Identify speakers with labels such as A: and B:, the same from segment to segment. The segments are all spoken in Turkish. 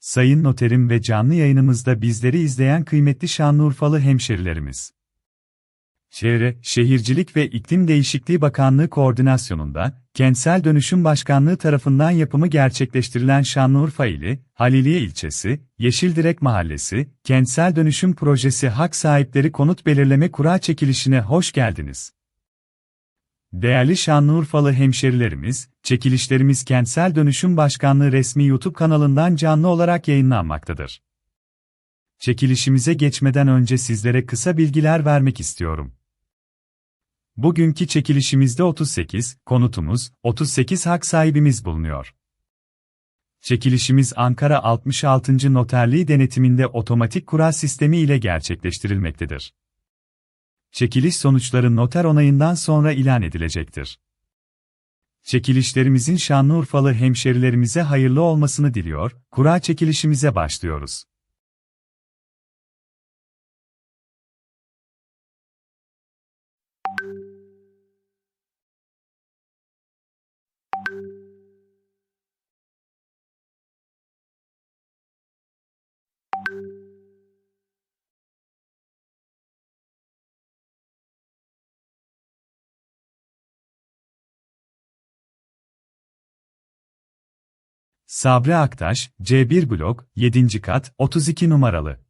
A: Sayın Noterim ve canlı yayınımızda bizleri izleyen kıymetli Şanlıurfalı hemşerilerimiz. Çevre, Şehircilik ve İklim Değişikliği Bakanlığı koordinasyonunda, Kentsel Dönüşüm Başkanlığı tarafından yapımı gerçekleştirilen Şanlıurfa ili, Haliliye ilçesi, Yeşildirek Mahallesi, Kentsel Dönüşüm Projesi Hak Sahipleri Konut Belirleme Kura Çekilişine hoş geldiniz. Değerli Şanlıurfalı hemşerilerimiz, çekilişlerimiz Kentsel Dönüşüm Başkanlığı resmi YouTube kanalından canlı olarak yayınlanmaktadır. Çekilişimize geçmeden önce sizlere kısa bilgiler vermek istiyorum. Bugünkü çekilişimizde 38 konutumuz, 38 hak sahibimiz bulunuyor. Çekilişimiz Ankara 66. Noterliği denetiminde otomatik kura sistemi ile gerçekleştirilmektedir. Çekiliş sonuçları noter onayından sonra ilan edilecektir. Çekilişlerimizin Şanlıurfalı hemşerilerimize hayırlı olmasını diliyor, kura çekilişimize başlıyoruz. Sabri Aktaş, C1 blok, 7. kat, 32 numaralı.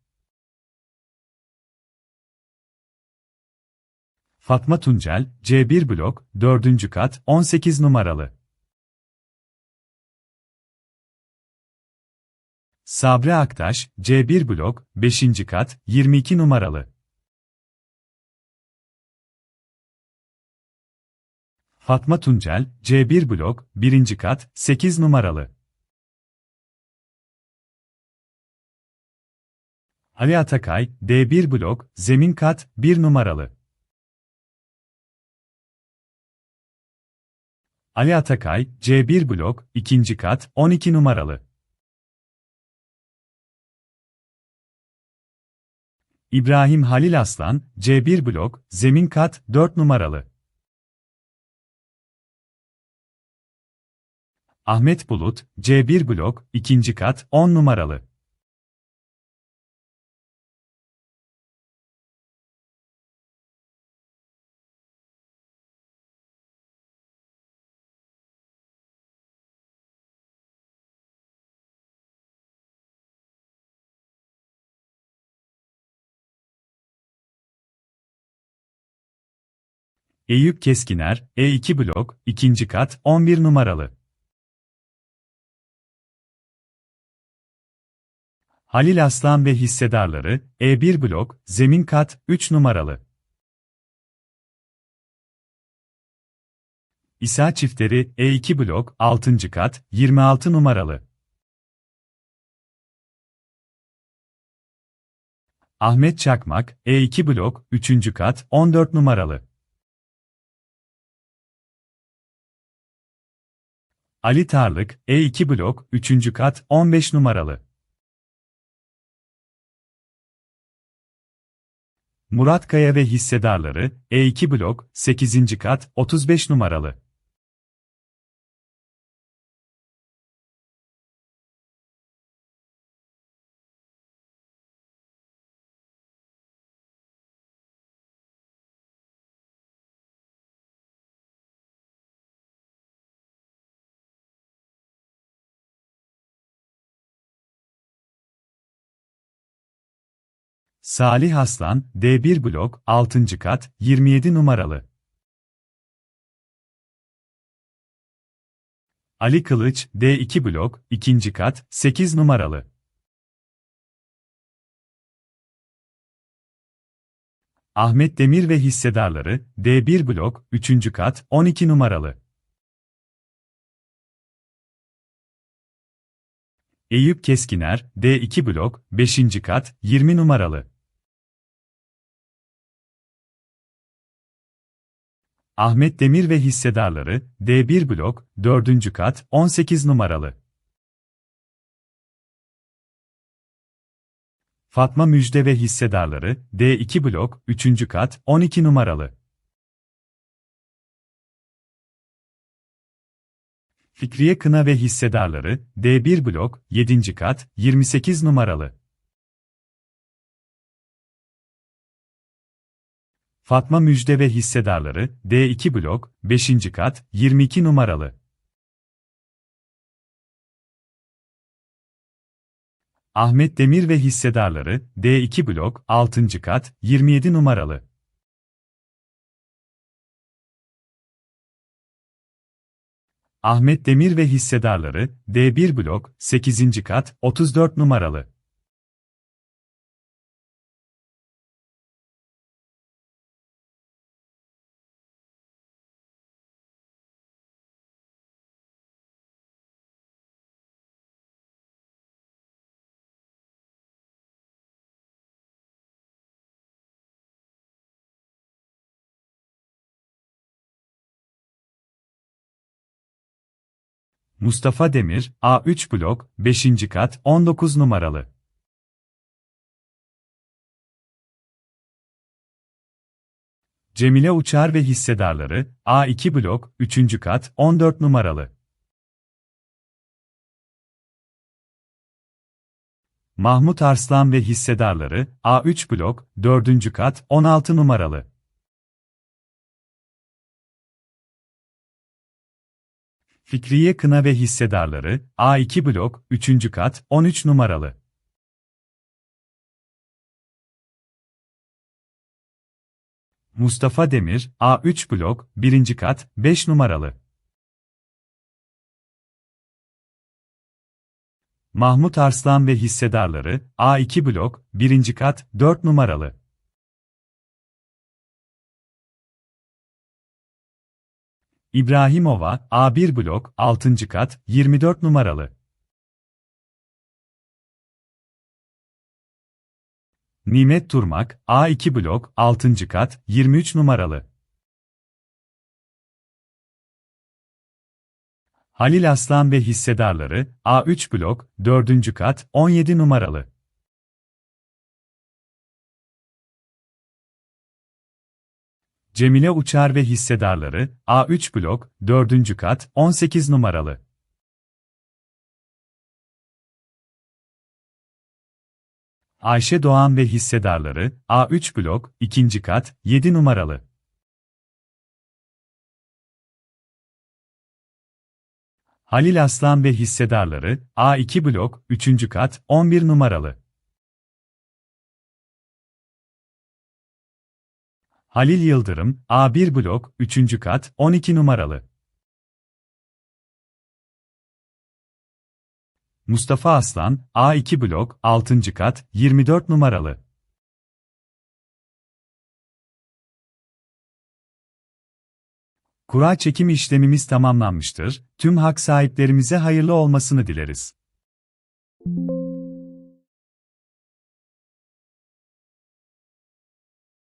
A: Fatma Tuncel, C1 blok, 4. kat, 18 numaralı. Sabri Aktaş, C1 blok, 5. kat, 22 numaralı. Fatma Tuncel, C1 blok, 1. kat, 8 numaralı. Ali Atakay, D1 blok, zemin kat, 1 numaralı. Ali Atakay, C1 blok, 2. kat, 12 numaralı. İbrahim Halil Aslan, C1 blok, zemin kat, 4 numaralı. Ahmet Bulut, C1 blok, 2. kat, 10 numaralı. Eyüp Keskiner, E2 blok, 2. kat, 11 numaralı. Halil Aslan ve hissedarları, E1 blok, zemin kat, 3 numaralı. İsa çiftleri, E2 blok, 6. kat, 26 numaralı. Ahmet Çakmak, E2 blok, 3. kat, 14 numaralı. Ali Tarlık, E2 blok, 3. kat, 15 numaralı. Murat Kaya ve hissedarları, E2 blok, 8. kat, 35 numaralı. Salih Aslan, D1 blok, 6. kat, 27 numaralı. Ali Kılıç, D2 blok, 2. kat, 8 numaralı. Ahmet Demir ve hissedarları, D1 blok, 3. kat, 12 numaralı. Eyüp Keskiner, D2 blok, 5. kat, 20 numaralı. Ahmet Demir ve hissedarları, D1 blok, 4. kat, 18 numaralı. Fatma Müjde ve hissedarları, D2 blok, 3. kat, 12 numaralı. Fikriye Kına ve hissedarları, D1 blok, 7. kat, 28 numaralı. Fatma Müjde ve hissedarları, D2 blok, 5. kat, 22 numaralı. Ahmet Demir ve hissedarları, D2 blok, 6. kat, 27 numaralı. Ahmet Demir ve hissedarları, D1 blok, 8. kat, 34 numaralı. Mustafa Demir, A3 blok, 5. kat, 19 numaralı. Cemile Uçar ve hissedarları, A2 blok, 3. kat, 14 numaralı. Mahmut Arslan ve hissedarları, A3 blok, 4. kat, 16 numaralı. Fikriye Kına ve hissedarları, A2 blok, 3. kat, 13 numaralı. Mustafa Demir, A3 blok, 1. kat, 5 numaralı. Mahmut Arslan ve hissedarları, A2 blok, 1. kat, 4 numaralı. İbrahimova, A1 blok, 6. kat, 24 numaralı. Nimet Turmak, A2 blok, 6. kat, 23 numaralı. Halil Aslan ve hissedarları, A3 blok, 4. kat, 17 numaralı. Cemile Uçar ve hissedarları, A3 blok, 4. kat, 18 numaralı. Ayşe Doğan ve hissedarları, A3 blok, 2. kat, 7 numaralı. Halil Aslan ve hissedarları, A2 blok, 3. kat, 11 numaralı. Halil Yıldırım, A1 blok, 3. kat, 12 numaralı. Mustafa Aslan, A2 blok, 6. kat, 24 numaralı. Kura çekim işlemimiz tamamlanmıştır. Tüm hak sahiplerimize hayırlı olmasını dileriz.